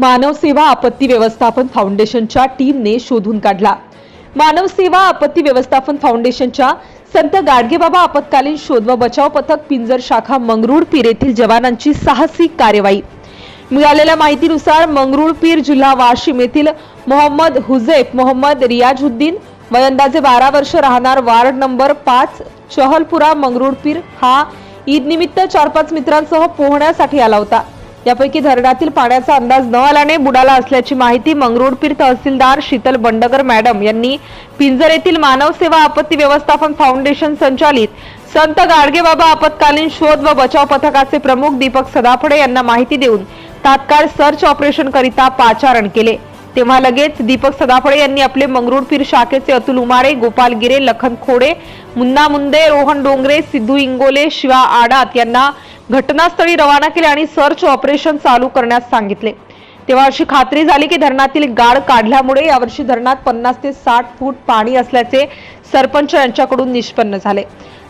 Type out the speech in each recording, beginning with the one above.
मानव सेवा आपत्ती व्यवस्थापन फाउंडेशनच्या टीमने शोधून काढला. मानव सेवा आपत्ती व्यवस्थापन फाउंडेशनच्या संत गाडगेबाबा आपत्कालीन शोध व बचाव पथक पिंजर शाखा मंगरुळपीर येथील जवानांची साहसी कार्यवाही. मिळालेल्या माहितीनुसार मंगरुळपीर जिल्हा वाशिम येथील मोहम्मद हुझैफ मोहम्मद रियाजुद्दीन वय अंदाजे बारा वर्ष राहणार वार्ड नंबर पाच चहलपुरा मंगरुळपीर हा ईद निमित्त चार पाच मित्रांसह पोहण्यासाठी आला होता. यापैकी धरणातील पाण्याचा अंदाज न आल्याने बुडाला असल्याची माहिती मंगरुळपीर तहसीलदार शीतल बंडगर मॅडम यांनी पिंजर येथील मानव सेवा आपत्ती व्यवस्थापन फाउंडेशन संचालित संत गाडगेबाबा आपत्कालीन शोध व बचाव पथकाचे प्रमुख दीपक सदाफडे यांना माहिती देऊन तात्काळ सर्च ऑपरेशन करिता पाचारण केले. तेव्हा लगेच दीपक सदाफळे यांनी आपले मंगरुळपीर शाखेचे अतुल उमारे गोपाल गिरे लखन खोडे मुन्ना मुंदे रोहन डोंगरे सिद्धू इंगोले शिवा आडात यांना घटनास्थळी रवाना केले आणि सर्च ऑपरेशन चालू करण्यास सांगितले. तेव्हा अशी खात्री झाली की धरणातील गाळ काढल्यामुळे यावर्षी धरणात पन्नास ते साठ फूट पाणी असल्याचे सरपंच यांच्याकडून निष्पन्न झाले.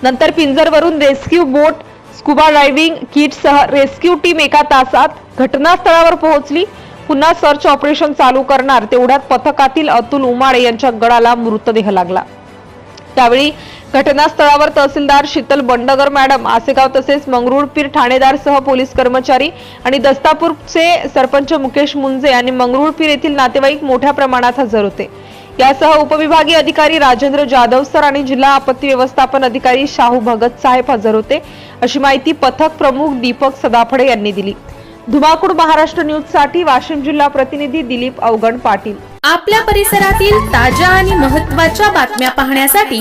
नंतर पिंजरवरून रेस्क्यू बोट स्कुबा डायव्हिंग किटसह रेस्क्यू टीम एका तासात घटनास्थळावर पोहोचली. पुन्हा सर्च ऑपरेशन चालू करणार तेवढ्यात पथकातील अतुल उमाळे यांच्या गळाला मृतदेह लागला. त्यावेळी घटनास्थळावर तहसीलदार शीतल बंडगर मॅडम आसेगाव तसेच मंगरुळपीर ठाणेदार सह पोलीस कर्मचारी आणि दस्तापूरचे सरपंच मुकेश मुंजे आणि मंगरुळपीर येथील नातेवाईक मोठ्या प्रमाणात हजर होते. यासह उपविभागीय अधिकारी राजेंद्र जाधव सर आणि जिल्हा आपत्ती व्यवस्थापन अधिकारी शाहू भगत साहेब हजर होते. अशी माहिती पथक प्रमुख दीपक सदाफडे यांनी दिली. धुमाकूड महाराष्ट्र न्यूजसाठी वाशिम जिल्हा प्रतिनिधी दिलीप अवगण पाटील. आपल्या परिसरातील ताज्या आणि महत्त्वाच्या बातम्या पाहण्यासाठी